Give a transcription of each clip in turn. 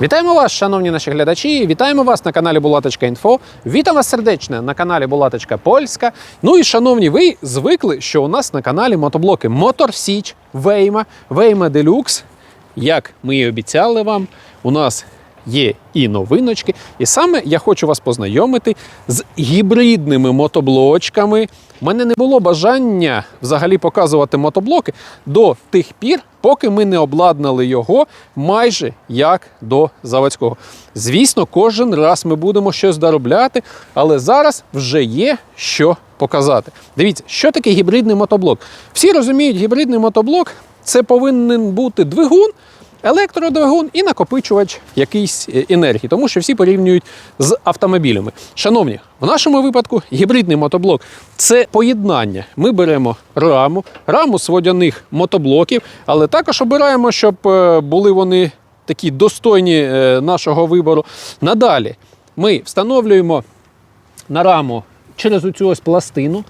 Вітаємо вас, шановні наші глядачі. Вітаємо вас на каналі Булаточка.Інфо. Вітаю вас сердечно на каналі Булаточка Польська. Ну і шановні, ви звикли, що у нас на каналі мотоблоки Мотор Січ, Вейма, Вейма Делюкс. Як ми і обіцяли вам, у нас є і новиночки. І саме я хочу вас познайомити з гібридними мотоблочками. У мене не було бажання взагалі показувати мотоблоки до тих пір, поки ми не обладнали його майже як до заводського. Звісно, кожен раз ми будемо щось доробляти, але зараз вже є що показати. Дивіться, що таке гібридний мотоблок. Всі розуміють, гібридний мотоблок це повинен бути двигун електродвигун і накопичувач якийсь е, енергії, тому що всі порівнюють з автомобілями. Шановні, в нашому випадку гібридний мотоблок це поєднання. Ми беремо раму, раму з водяних мотоблоків, але також обираємо, щоб е, були вони такі достойні е, нашого вибору. Надалі ми встановлюємо на раму через оцю ось пластину.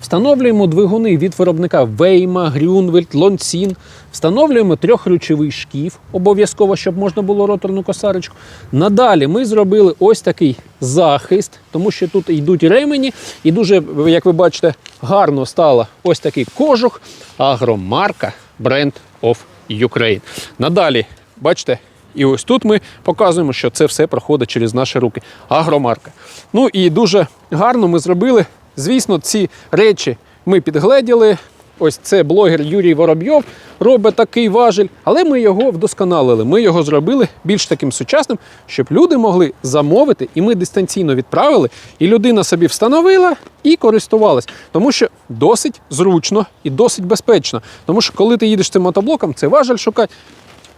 Встановлюємо двигуни від виробника Вейма, Грюнвельд, Лонсін. Встановлюємо трьохрючовий шкіф, обов'язково, щоб можна було роторну косарочку. Надалі ми зробили ось такий захист, тому що тут йдуть ремені, і дуже, як ви бачите, гарно стало ось такий кожух, агромарка Brand of Ukraine. Надалі, бачите, і ось тут ми показуємо, що це все проходить через наші руки. Агромарка. Ну і дуже гарно ми зробили. Звісно, ці речі ми підгледіли. Ось це блогер Юрій Воробйов робить такий важіль, але ми його вдосконалили. Ми його зробили більш таким сучасним, щоб люди могли замовити, і ми дистанційно відправили, і людина собі встановила і користувалась. Тому що досить зручно і досить безпечно. Тому що коли ти їдеш цим мотоблоком, це важель шукати.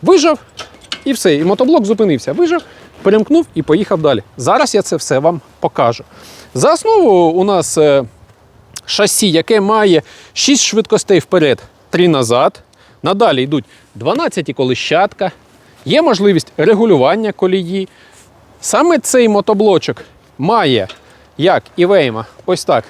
Вижав і все. І мотоблок зупинився. Вижав, перемкнув і поїхав далі. Зараз я це все вам покажу. За основу у нас е, шасі, яке має 6 швидкостей вперед, 3 назад. Надалі йдуть 12 колищатка, є можливість регулювання колії. Саме цей мотоблочок має, як і Вейма, ось так,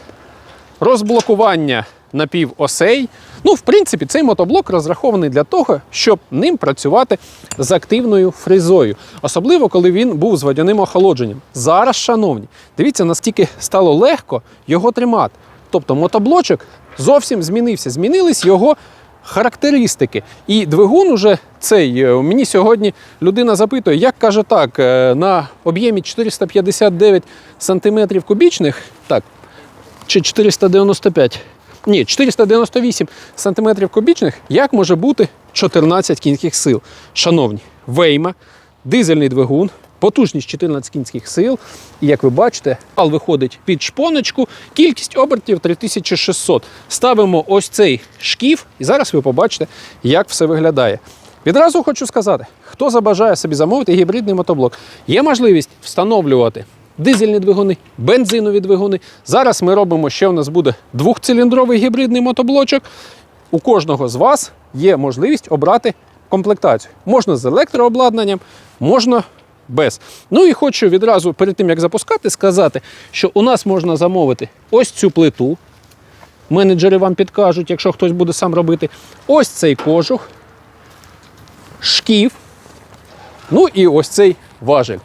розблокування напівосей. Ну, в принципі, цей мотоблок розрахований для того, щоб ним працювати з активною фрезою, особливо коли він був з водяним охолодженням. Зараз, шановні, дивіться, наскільки стало легко його тримати. Тобто мотоблочок зовсім змінився, змінились його характеристики. І двигун уже цей е, мені сьогодні людина запитує, як каже так, е, на об'ємі 459 сантиметрів кубічних, так, чи 495. Ні, 498 сантиметрів кубічних, як може бути 14 кінських сил. Шановні, вейма, дизельний двигун, потужність 14 кінських сил. І як ви бачите, пал виходить під шпоночку, кількість обертів 3600. Ставимо ось цей шкіф, і зараз ви побачите, як все виглядає. Відразу хочу сказати, хто забажає собі замовити гібридний мотоблок, є можливість встановлювати дизельні двигуни, бензинові двигуни. Зараз ми робимо ще у нас буде двохциліндровий гібридний мотоблочок. У кожного з вас є можливість обрати комплектацію. Можна з електрообладнанням, можна без. Ну і хочу відразу перед тим як запускати, сказати, що у нас можна замовити ось цю плиту. Менеджери вам підкажуть, якщо хтось буде сам робити. Ось цей кожух, шкіф. Ну і ось цей важель.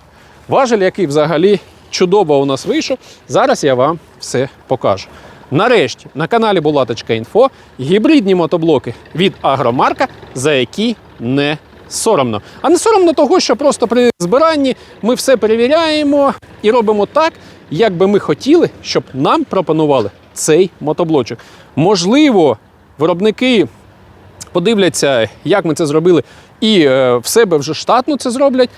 Важель, який взагалі чудово у нас вийшов. Зараз я вам все покажу. Нарешті на каналі Булаточка.Інфо гібридні мотоблоки від Агромарка, за які не соромно. А не соромно того, що просто при збиранні ми все перевіряємо і робимо так, як би ми хотіли, щоб нам пропонували цей мотоблочок. Можливо, виробники подивляться, як ми це зробили, і е, в себе вже штатно це зроблять.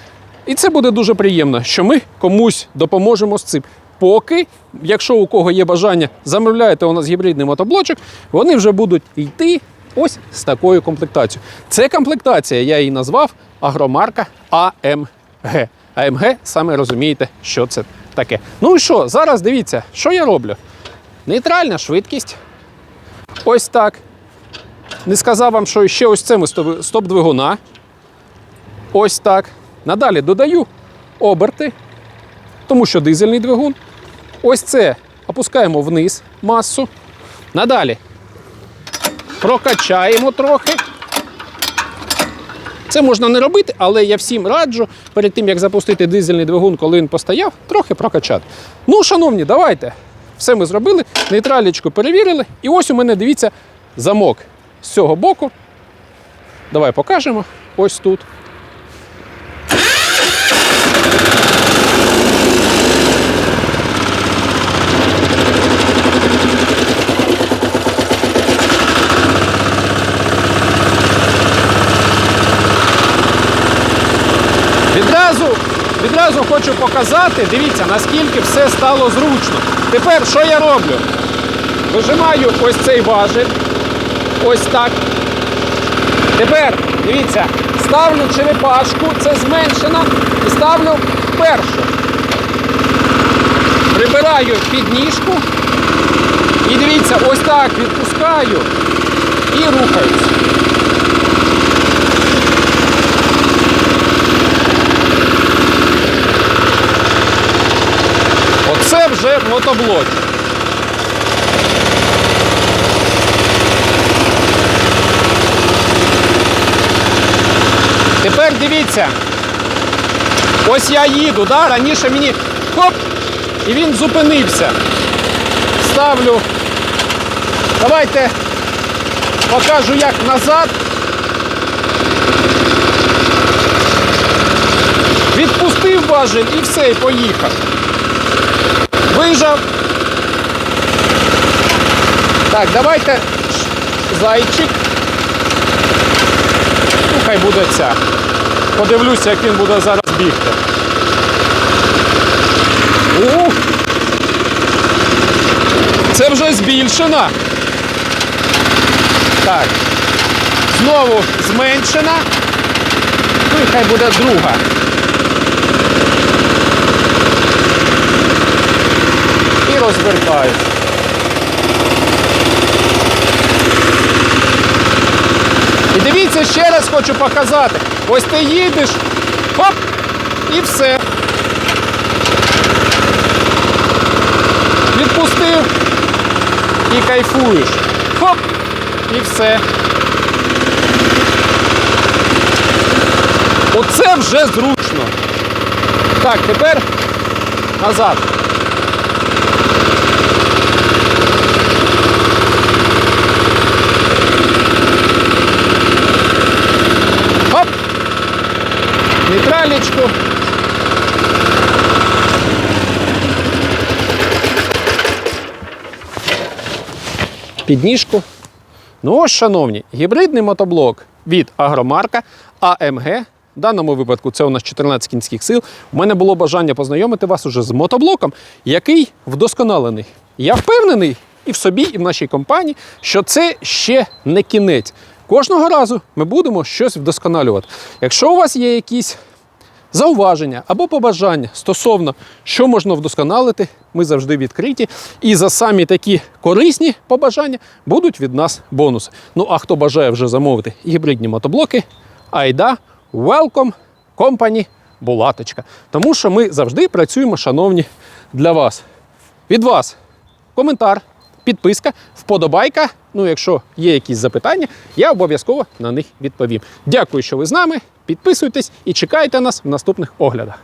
І це буде дуже приємно, що ми комусь допоможемо з цим. Поки, якщо у кого є бажання, замовляєте у нас гібридний мотоблочок, вони вже будуть йти ось з такою комплектацією. Це комплектація, я її назвав агромарка АМГ. АМГ, саме розумієте, що це таке. Ну і що, зараз дивіться, що я роблю. Нейтральна швидкість. Ось так. Не сказав вам, що ще ось це ми стоп-двигуна. Ось так. Надалі додаю оберти, тому що дизельний двигун. Ось це опускаємо вниз масу. Надалі прокачаємо трохи. Це можна не робити, але я всім раджу перед тим, як запустити дизельний двигун, коли він постояв, трохи прокачати. Ну, шановні, давайте. Все ми зробили, нейтралічку перевірили. І ось у мене, дивіться, замок з цього боку. Давай покажемо. Ось тут. Відразу, відразу хочу показати, дивіться, наскільки все стало зручно. Тепер що я роблю? Вижимаю ось цей важіль. Ось так. Тепер, дивіться, ставлю черепашку, це зменшена, і ставлю першу. Прибираю підніжку. І дивіться, ось так відпускаю і рухаюсь. Оце вже мотоблок. Тепер дивіться. Ось я їду, да? раніше мені хоп, і він зупинився. Ставлю. Давайте покажу як назад. Відпустив важель і все, і поїхав. Вижав. Так, давайте зайчик. Ну, хай буде ця. Подивлюся, як він буде зараз бігти. Ух! Це вже збільшена. Так. Знову зменшена. Ну і хай буде друга. Розвертаюсь. І дивіться, ще раз хочу показати. Ось ти їдеш, хоп, і все. Відпустив і кайфуєш. Хоп, і все. Оце вже зручно. Так, тепер назад. Хоп! Нейтралечку. Підніжку. Ну ось, шановні, гібридний мотоблок від Агромарка АМГ. В даному випадку це у нас 14 кінських сил. У мене було бажання познайомити вас уже з мотоблоком, який вдосконалений. Я впевнений і в собі, і в нашій компанії, що це ще не кінець. Кожного разу ми будемо щось вдосконалювати. Якщо у вас є якісь зауваження або побажання стосовно, що можна вдосконалити, ми завжди відкриті. І за самі такі корисні побажання будуть від нас бонуси. Ну а хто бажає вже замовити гібридні мотоблоки, айда, welcome, company, булаточка. Тому що ми завжди працюємо, шановні, для вас. Від вас коментар, підписка, вподобайка. Ну, якщо є якісь запитання, я обов'язково на них відповім. Дякую, що ви з нами. Підписуйтесь і чекайте нас в наступних оглядах.